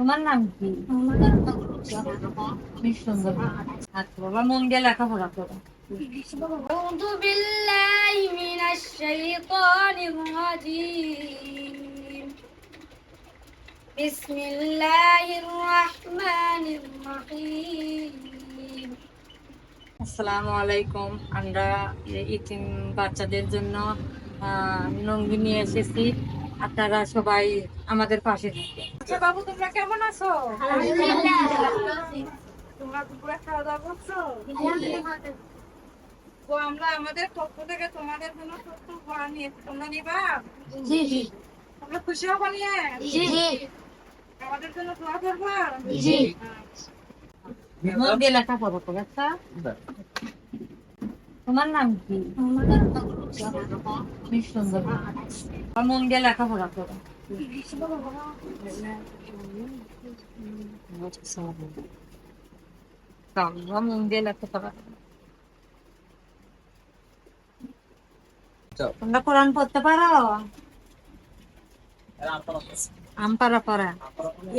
তোমার নাম কি বেশ সুন্দর আচ্ছা বাবা মন দিয়ে লেখাপড়া করো أعوذ بالله من الشيطان الرجيم بسم الله الرحمن الرحيم আসসালামু আলাইকুম আমরা এই ইতিম বাচ্চাদের জন্য আহ, লুঙ্গি নিয়ে এসেছি আপনারা সবাই আমাদের পাশে থাকবেন। আচ্ছা বাবু তোমরা কেমন আছো? তোমরা দুপুরে খাওয়া দাওয়া করছ তো আমরা আমাদের পক্ষ থেকে তোমাদের জন্য ছোট্ট উপহার নিয়ে তোমরা নিবা? জি জি। তোমরা খুশি হব নিয়ে? জি আমাদের জন্য দোয়া করবা? জি। দিয়ে লেখাপড়া করো তোমার নাম কি? বেশ সুন্দর আর মন দিয়ে লেখাপড়া করো তোমরা মন দিয়ে লেখাপড়া তোমরা কোরআন পড়তে পারো? আমপারা পড়া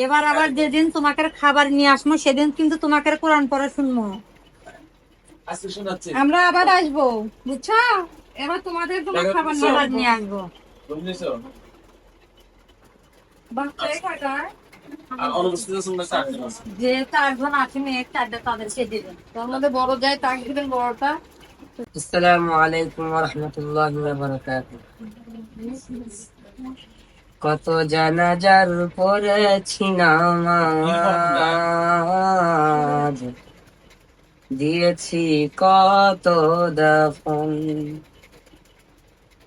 এবার আবার যেদিন তোমাকে খাবার নিয়ে আসব সেদিন কিন্তু তোমাকে কোরআন পড়া শুনব আমরা আবার আসব বুঝছ? এবার তোমাদের তোমার খাবার নিয়ে নিয়ে আসব। বুঝছ? বাচ্চাই কয়টায়? অনুপস্থিত শুনতে চাকরি আছে যে চারজন আছে মেয়ে চারটা তাদেরকে দিবেন তার মধ্যে বড় যায় তাকে দিবেন বড়টা। আসসালামু আলাইকুম রহমতুল্লাহ কত জানাজার পড়েছি নামাজ। দিয়েছি কত দফন।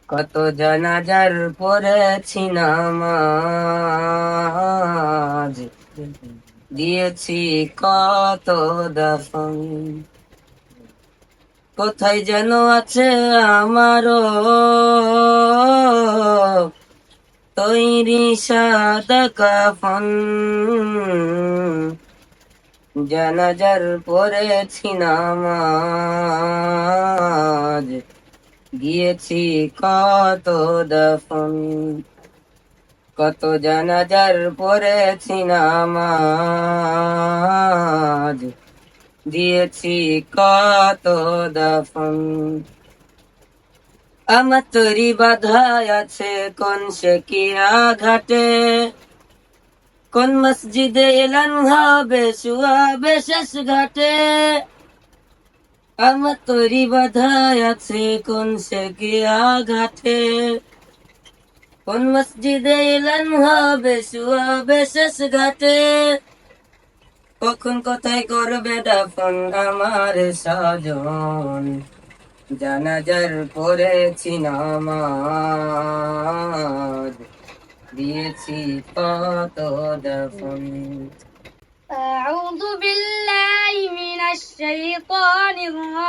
কত জানাজার পড়েছি নামাজ। দিয়েছি কত দফন। কোথায় যেন আছে আমারও তৈরি সাদা কাফন। জানাজার পড়েছি নামাজ। গিয়েছি কত দফন। কত জানাজার পড়েছি নামাজ। দিয়েছি কত দফন। আমার তরি বাধায় আছে কোন শেকিয়া ঘাটে? কোন মসজিদে এলান হবে শুয়াবে শেষ ঘাটে? আমার তরি বাধায় আছে কোন শেকিয়া ঘাটে কোন মসজিদে এলান হবে শুয়াবে শেষ ঘাটে কখন কোথায় করবে দাফন আমার সাজন জানাজার পড়েছি নামাজ দিয়েছি কত দাফন أعوذ بالله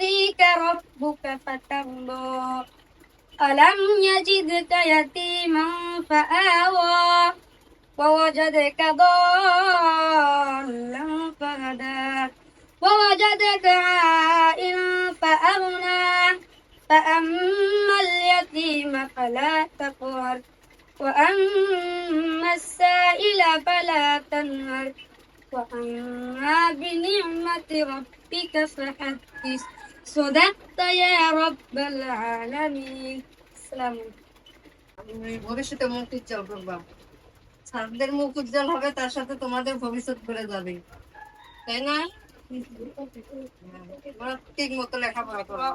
يؤتيك ربك فترضى ألم يجدك يتيما فآوى ووجدك ضالا فهدى ووجدك عائلا فأغنى فأما اليتيم فلا تقهر وأما السائل فلا تنهر وأما بنعمة ربك فحدث صدقت يا رب العالمين السلام عليكم ভবিষ্যতে মুখ উজ্জ্বল করবা ছাত্রদের মুখ উজ্জ্বল হবে তার সাথে তোমাদের ভবিষ্যৎ করে যাবে তাই না ঠিক মতো লেখাপড়া করো